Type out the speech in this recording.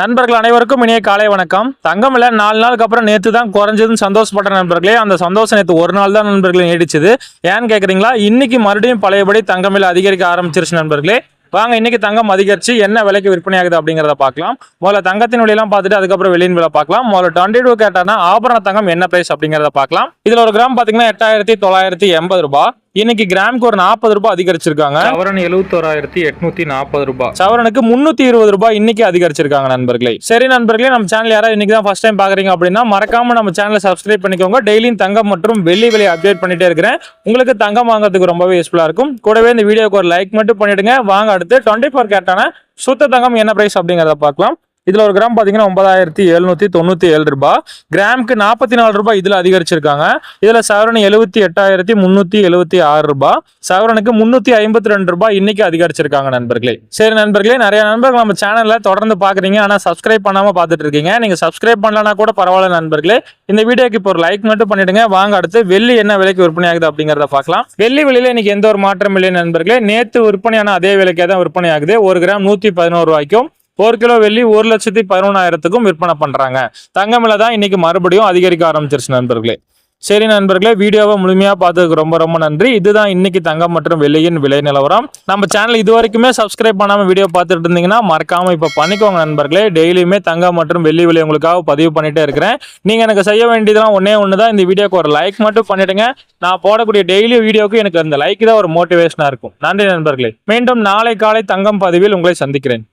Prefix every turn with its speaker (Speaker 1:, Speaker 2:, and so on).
Speaker 1: நண்பர்கள் அனைவருக்கும் இனிய காலை வணக்கம். தங்கம் நாலு நாளுக்கு அப்புறம் நேற்று தான் குறைஞ்சதுன்னு சந்தோஷப்பட்ட நண்பர்களே அந்த சந்தோஷம் நேற்று ஒரு நாள் தான் நண்பர்களே நீடிச்சது. ஏன்னு கேட்குறீங்களா இன்னைக்கு மறுபடியும் பழையபடி தங்கமில் அதிகரிக்க ஆரம்பிச்சிருச்சு நண்பர்களே. வாங்க இன்னைக்கு தங்கம் அதிகரிச்சு என்ன விலைக்கு விற்பனை ஆகுது அப்படிங்கிறத பார்க்கலாம். முதல்ல தங்கத்தின் விலையெல்லாம் பார்த்துட்டு அதுக்கப்புறம் வெளியின் விலை பார்க்கலாம். முதல்ல டுவெண்ட்டி டூ கேட்டானா ஆபரண தங்கம் என்ன பிரைஸ் அப்படிங்கிறத பார்க்கலாம். இதில் ஒரு கிராம் பார்த்தீங்கன்னா எட்டாயிரத்தி தொள்ளாயிரத்தி எண்பது ரூபாய். இன்னைக்கு கிராமுக்கு ஒரு நாற்பது ரூபாய் அதிகரிச்சிருக்காங்க. சவரன் எழுபத்தோராயிரத்தி எட்நூத்தி நாற்பது ரூபாய். சவரனுக்கு முன்னூத்தி இருபது ரூபாய் இன்னைக்கு அதிகரிச்சிருக்காங்க நண்பர்களே. சரி நண்பர்களே நம்ம சேனல் யாராவது இன்னைக்கு தான் ஃபர்ஸ்ட் டைம் பாக்குறீங்க அப்படின்னா மறக்காம நம்ம சேனலை சப்ஸ்கிரைப் பண்ணிக்கோங்க. டெய்லியும் தங்கம் மற்றும் வெள்ளி விலை அப்டேட் பண்ணிட்டே இருக்கிறேன். உங்களுக்கு தங்கம் வாங்குறதுக்கு ரொம்பவே யூஸ்ஃபுல்லா இருக்கும். கூடவே இந்த வீடியோக்கு ஒரு லைக் மட்டும் பண்ணிடுங்க. வாங்க அடுத்து டுவெண்ட்டி ஃபோர் கேட்டான சுத்த தங்கம் என்ன பிரைஸ் அப்படிங்கிறத பார்க்கலாம். இதில் ஒரு கிராம் பார்த்தீங்கன்னா ஒன்பதாயிரத்தி எழுநூற்றி தொண்ணூற்றி ஏழு ரூபாய். கிராமுக்கு நாற்பத்தி நாலு ரூபாய் இதில் அதிகரிச்சிருக்காங்க. இதில் சவரன் எழுபத்தி எட்டாயிரத்தி முந்நூற்றி எழுபத்தி ஆறு ரூபாய். சவரனுக்கு முந்நூற்றி ஐம்பத்தி ரெண்டு ரூபாய் இன்னைக்கு அதிகரிச்சிருக்காங்க நண்பர்களே. சரி நண்பர்களே நிறைய நண்பர்கள் நம்ம சேனலில் தொடர்ந்து பார்க்குறீங்க ஆனால் சப்ஸ்கிரைப் பண்ணாமல் பார்த்துட்டு இருக்கீங்க. நீங்கள் சப்ஸ்கிரைப் பண்ணலனா கூட பரவாயில்ல நண்பர்களே. இந்த வீடியோக்கு இப்போ ஒரு லைக் மட்டும் பண்ணிடுங்க. வாங்க அடுத்து வெள்ளி என்ன விலைக்கு விற்பனை ஆகுது அப்படிங்கிறத பார்க்கலாம். வெள்ளி விலையில் இன்னைக்கு எந்த ஒரு மாற்றம் இல்லை நண்பர்களே. நேற்று விற்பனையான அதே விலைக்கே தான் விற்பனை ஆகுது. ஒரு கிராம் நூற்றி பதினோரு ரூபாய்க்கும் ஒரு கிலோ வெள்ளி ஒரு லட்சத்தி பதினொன்றாயிரத்துக்கும் விற்பனை பண்றாங்க. தங்கம் தான் இன்னைக்கு மறுபடியும் அதிகரிக்க ஆரம்பிச்சிருச்சு நண்பர்களே. சரி நண்பர்களே வீடியோவை முழுமையாக பார்த்ததுக்கு ரொம்ப ரொம்ப நன்றி. இதுதான் இன்னைக்கு தங்கம் மற்றும் வெள்ளியின் விலை நிலவரம். நம்ம சேனல் இது வரைக்குமே சப்ஸ்கிரைப் பண்ணாமல் வீடியோ பார்த்துட்டு இருந்தீங்கன்னா மறக்காமல் இப்போ பண்ணிக்கோங்க நண்பர்களே. டெய்லியுமே தங்கம் மற்றும் வெள்ளி விலை உங்களுக்காக பதிவு பண்ணிகிட்டே இருக்கிறேன். நீங்கள் எனக்கு செய்ய வேண்டியதுலாம் ஒன்றே ஒன்று தான் இந்த வீடியோக்கு ஒரு லைக் மட்டும் பண்ணிவிடுங்க நான் போடக்கூடிய டெய்லி வீடியோக்கு எனக்கு அந்த லைக் தான் ஒரு மோட்டிவேஷனாக இருக்கும். நன்றி நண்பர்களே. மீண்டும் நாளை காலை தங்கம் பதிவில் உங்களை சந்திக்கிறேன்.